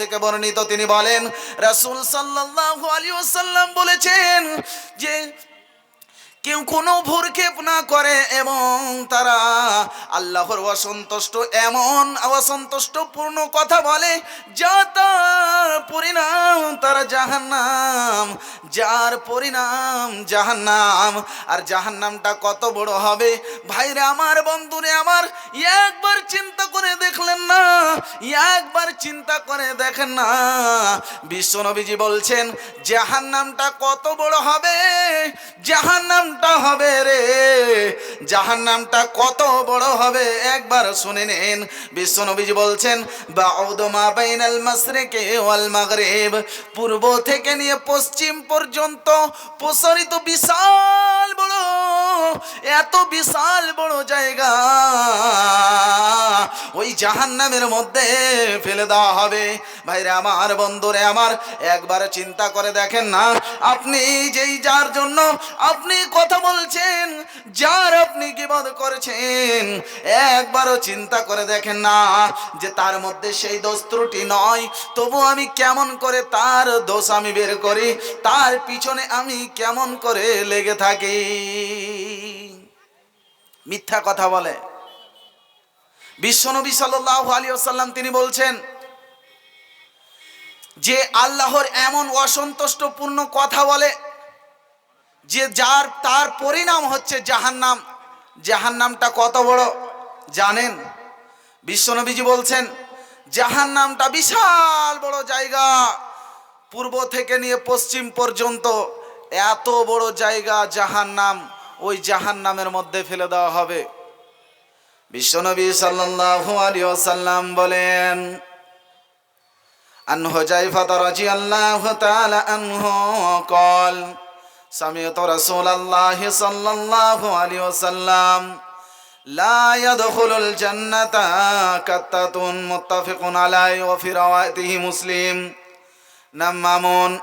থেকে বর্ণিত, তিনি বলেন, রাসূল আলাইহি ওয়াসাল্লাম বলেছেন যে কেউ কোনো ভুরক্ষেপ না করে এবং তারা আল্লাহর অসন্তুষ্ট, এমন কথা বলে, যা তার পরিণাম, তারা জাহান্নাম, যার পরিণাম জাহান্নাম। আর জাহান্নামটা কত বড় হবে? ভাইরে, আমার বন্ধুরে, আমার একবার চিন্তা দেখলেন না, একবার চিন্তা করে দেখেন না। বিশ্বনবীজি বলছেন, জাহান্নামটা কত বড় হবে? জাহান্নামটা হবে রে। জাহান্নামটা কত বড় হবে? একবার শুনে নেন। বিশ্বনবীজি বলছেন বাউদমা বাইনাল মাশরিকি ওয়াল মাগরিব। পূর্ব থেকে নিয়ে পশ্চিম পর্যন্ত প্রসারিত বিশাল বড়, এত বিশাল বড় জায়গা। ওই জাহান্নামের মধ্যে ফেলে দেওয়া হবে। ভাইরে আমার বন্ধুরে আমার, একবার চিন্তা করে দেখেন না, আপনি যেই যার জন্য আপনি কথা বলছেন, যার আপনি কিবাদ করেছেন, একবারও চিন্তা করে দেখেন না যে তার মধ্যে সেই দোষ ত্রুটি নয়। তবু আমি কেমন করে তার দোষ আমি বের করি, তার পিছনে আমি কেমন করে লেগে থাকি? মিথ্যা কথা বলে। বিশ্বনবী সাল্লাল্লাহু আলাইহি ওয়াসাল্লাম তিনি বলছেন যে আল্লাহর এমন অসন্তুষ্টপূর্ণ কথা বলে যে যার তার পরিণাম হচ্ছে জাহান্নাম। জাহান্নামটা কত বড়? জানেন? বিশ্বনবীজি বলছেন, জাহান্নামটা বিশাল বড় জায়গা। পূর্ব থেকে নিয়ে পশ্চিম পর্যন্ত এত বড় জায়গা জাহান্নাম। ওই জাহান্নামের মধ্যে ফেলে দেওয়া হবে। বিশ্বনবী সাল্লাল্লাহু আলাইহি ওয়াসাল্লাম বলেন আন হুজাইফা রাদিয়াল্লাহু তাআলা আনহু قال سمعت رسول الله صلى الله عليه وسلم لا يدخل الجنة كتة متفق عليه وفي روايته مسلم نمامون